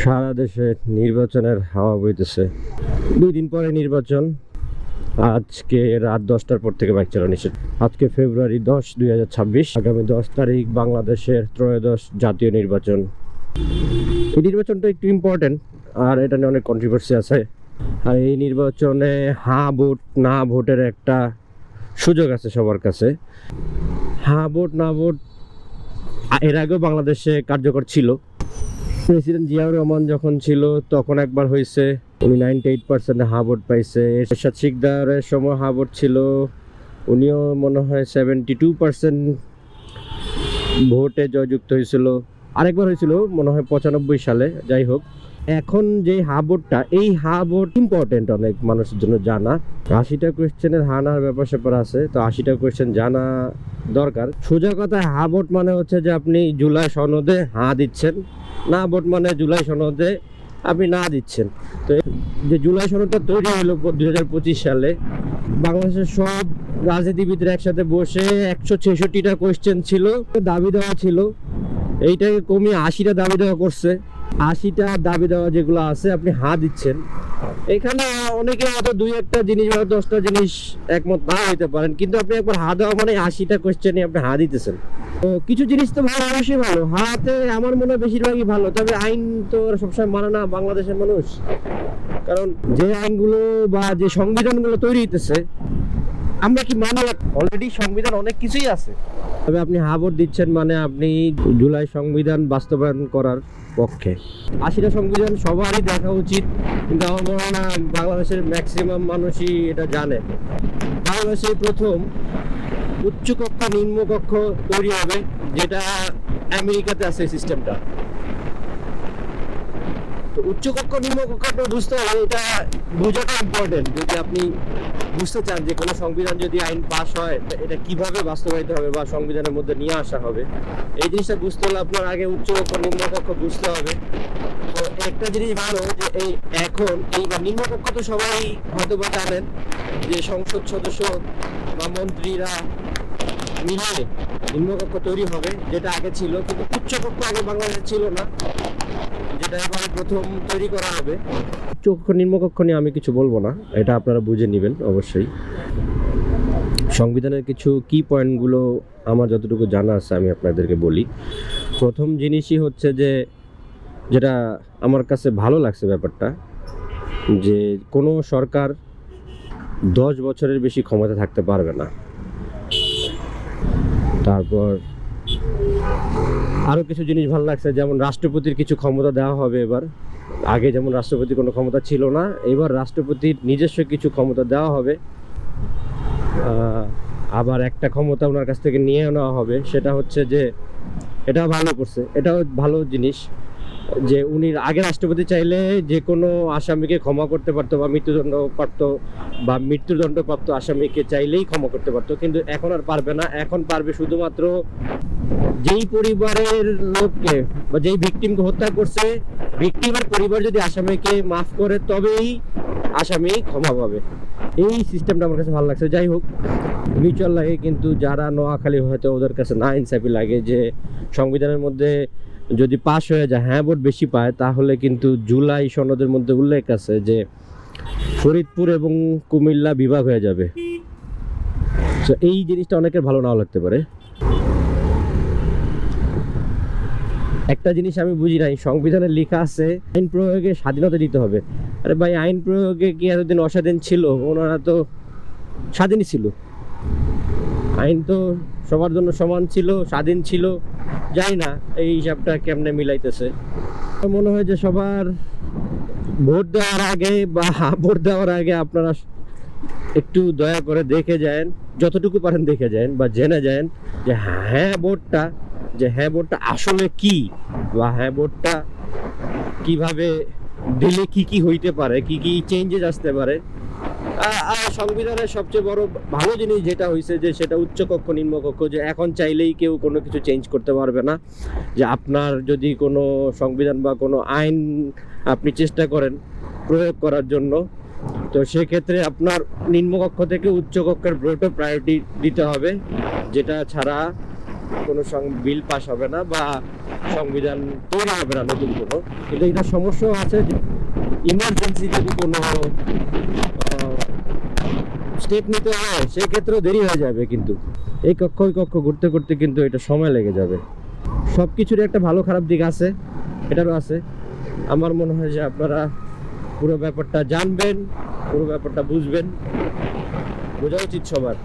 সারা দেশে নির্বাচনের হাওয়া বইতেছে। দুই দিন পরে নির্বাচন। আজকে রাত দশটার পর থেকে বাইক চালানো নিষেধ। আজকে ফেব্রুয়ারি দশ, দুই আগামী দশ তারিখ বাংলাদেশের ত্রয়োদশ জাতীয় নির্বাচন। এই নির্বাচনটা একটু ইম্পর্টেন্ট আর এটা নিয়ে অনেক কন্ট্রোভার্সি আছে। আর এই নির্বাচনে হা ভোট, না ভোটের একটা সুযোগ আছে সবার কাছে। হা ভোট, না ভোট এর আগেও বাংলাদেশে কার্যকর ছিল। প্রেসিডেন্ট জিয়াউর রহমান যখন ছিল, তখন একবার হয়েছে উনি নাইনটি এইট পার্সেন্টে হাবোর্ড পাইছে। এরশাদ শিকদারের সময় হাবোর্ড ছিল, উনিও মনে হয় সেভেন্টি টু পার্সেন্ট ভোটে জয়যুক্ত হয়েছিল। আরেকবার হয়েছিল, মনে হয় পঁচানব্বই সালে, যাই হোক। এখন যে হা ভোটটা এই হা ভোট ইম্পর্টেন্ট অনেক মানুষের জন্য জানা। আশিটা কোয়েশ্চেনের হানার ব্যাপার স্যাপার আছে, তো আশিটা কোয়েশ্চেন জানা দরকার। সোজা কথা হা ভোট মানে হচ্ছে যে আপনি জুলাই সনদে হা দিচ্ছেন। না ভোট মানে জুলাই সনদে আপনি না দিচ্ছেন। তো যে জুলাই সনদটা তৈরি হলো দুই হাজার পঁচিশ সালে, বাংলাদেশের সব রাজনীতিবিদরা একসাথে বসে একশো ছেষট্টিটা কোয়েশ্চেন ছিল, দাবি দেওয়া ছিল। এইটাকে কমিয়ে আশিটা দাবি দেওয়া করছে। আশিটা দাবি দেওয়া যেগুলো আছে, আপনি হা দিচ্ছেন। এখানে অনেকে হয়তো দুই একটা জিনিস বা দশটা জিনিস একমত না হইতে পারেন, কিন্তু আপনি একবার হা দেওয়া মানে আশিটা কোয়েশ্চেনে আপনি হা দিতেছেন। তো কিছু জিনিস তো ভালো, অবশ্যই ভালো। হাতে আমার মনে হয় বেশিরভাগই ভালো, তবে আইন তো সবসময় মানে না বাংলাদেশের মানুষ। কারণ যে আইনগুলো বা যে সংবিধানগুলো তৈরি হইতেছে, আমরা কি মানি? অলরেডি সংবিধান অনেক কিছুই আছে। তবে আপনি হাবর দিচ্ছেন মানে আপনি জুলাই সংবিধান বাস্তবায়ন করার পক্ষে। আশিটা সংবিধান সবারই দেখা উচিত, কিন্তু আমার মনে হয় না বাংলাদেশের ম্যাক্সিমাম মানুষই এটা জানে। বাংলাদেশে প্রথম উচ্চকক্ষ, নিম্নকক্ষ তৈরি হবে, যেটা আমেরিকাতে আছে সিস্টেমটা তো উচ্চকক্ষ নিম্নকক্ষটা বুঝতে হবে এটা বোঝাটা ইম্পর্টেন্ট যদি আপনি বুঝতে চান যে কোনো সংবিধান যদি আইন পাস হয় এটা কীভাবে বাস্তবায়িত হবে বা সংবিধানের মধ্যে নিয়ে আসা হবে, এই জিনিসটা বুঝতে হলে আপনার আগে উচ্চকক্ষ নিম্নকক্ষ বুঝতে হবে। তো একটা জিনিস ভালো যে এই এখন, এই নিম্নকক্ষ তো সবাই হয়তো বা জানেন যে সংসদ সদস্য বা মন্ত্রীরা মিলে নিম্নকক্ষ তৈরি হবে, যেটা আগে ছিল, কিন্তু উচ্চকক্ষ আগে বাংলাদেশে ছিল না। যেটা এবারে প্রথম তৈরি করা হবে। উচ্চকক্ষ নিম্নকক্ষ নিয়ে আমি কিছু বলব না, এটা আপনারা বুঝে নেবেন অবশ্যই। সংবিধানের কিছু কি পয়েন্টগুলো আমার যতটুকু জানা আছে আমি আপনাদেরকে বলি। প্রথম জিনিসই হচ্ছে যে, যেটা আমার কাছে ভালো লাগছে ব্যাপারটা, যে কোনো সরকার দশ বছরের বেশি ক্ষমতা থাকতে পারবে না। তারপর আরও কিছু জিনিস ভালো লাগছে, যেমন রাষ্ট্রপতির কিছু ক্ষমতা দেওয়া হবে এবার। আগে যেমন রাষ্ট্রপতির কোনো ক্ষমতা ছিল না, এবার রাষ্ট্রপতির নিজস্ব কিছু ক্ষমতা দেওয়া হবে। আবার একটা ক্ষমতা ওনার কাছ থেকে নিয়ে নেওয়া হবে, সেটা হচ্ছে যে, এটা ভালো করছে, এটাও ভালো জিনিস। যে উনি আগে রাষ্ট্রপতি চাইলে যে কোনো আসামিকে ক্ষমা করতে পারতো বা মৃত্যুদণ্ড পারতো বা মৃত্যুদণ্ড প্রাপ্ত আসামিকে চাইলেই ক্ষমা করতে পারতো, কিন্তু এখন আর পারবে না। এখন পারবে শুধুমাত্র যেই পরিবারের লোককে বা যেই ভিকটিমকে হত্যা করছে ভিকটিমের পরিবার যদি আসামিকে মাফ করে, তবেই আসামি ক্ষমা পাবে। এই সিস্টেমটা আমার কাছে ভালো লাগছে। যাই হোক মিউচুয়াল লাগে কিন্তু যারা নোয়াখালী হয়তো ওদের কাছে না ইনসাফি লাগে যে সংবিধানের মধ্যে যদি পাশ হয়ে যায় হ্যাঁ ভোট বেশি পায়, তাহলে কিন্তু জুলাই সনদের মধ্যে উল্লেখ আছে যে ফরিদপুর এবং কুমিল্লা বিভাগ হয়ে যাবে। এই জিনিসটা অনেকের ভালো নাও লাগতে পারে। একটা জিনিস আমি বুঝি নাই, সংবিধানে লেখা আছে, আইন প্রয়োগে স্বাধীনতা দিতে হবে। আরে ভাই, আইন প্রয়োগে কি এতদিন অস্বাধীন ছিল? ওনারা তো স্বাধীনই ছিল। আইন তো সবার জন্য সমান ছিল, স্বাধীন ছিল। যাই না এই হিসাবটা কেমনে মিলাইতেছে। মনে হয় যে সবার ভোট দেওয়ার আগে বা ভোট দেওয়ার আগে আপনারা একটু দয়া করে দেখে যান, যতটুকু পারেন দেখে যান বা জেনে যান যে হ্যাঁ ভোটটা, যে হ্যাঁ ভোটটা আসলে কি বা হ্যাঁ ভোটটা কীভাবে দিলে কি কি হইতে পারে, কি কি চেঞ্জেস আসতে পারে। আর সংবিধানের সবচেয়ে বড় ভালো জিনিস যেটা হয়েছে যে সেটা উচ্চকক্ষ, নিম্নকক্ষ, যে এখন চাইলেই কেউ কোনো কিছু চেঞ্জ করতে পারবে না। যে আপনার যদি কোনো সংবিধান বা কোনো আইন আপনি চেষ্টা করেন প্রয়োগ করার জন্য, তো সেক্ষেত্রে আপনার নিম্নকক্ষ থেকে উচ্চকক্ষের ভোটও প্রায়োরিটি দিতে হবে, যেটা ছাড়া কোনো বিল পাস হবে না বা সংবিধান তৈরি হবে না নতুন কোনো। কিন্তু এটা সমস্যাও আছে যে ইমার্জেন্সি যদি কোনো স্টেপ নিতে হয়, সেক্ষেত্রেও দেরি হয়ে যাবে কিন্তু। এই কক্ষ ওই কক্ষ ঘুরতে ঘুরতে কিন্তু এটা সময় লেগে যাবে। সব কিছুরই একটা ভালো খারাপ দিক আছে, এটারও আছে। আমার মনে হয় যে আপনারা পুরো ব্যাপারটা জানবেন, পুরো ব্যাপারটা বুঝবেন। বোঝা উচিত সবার।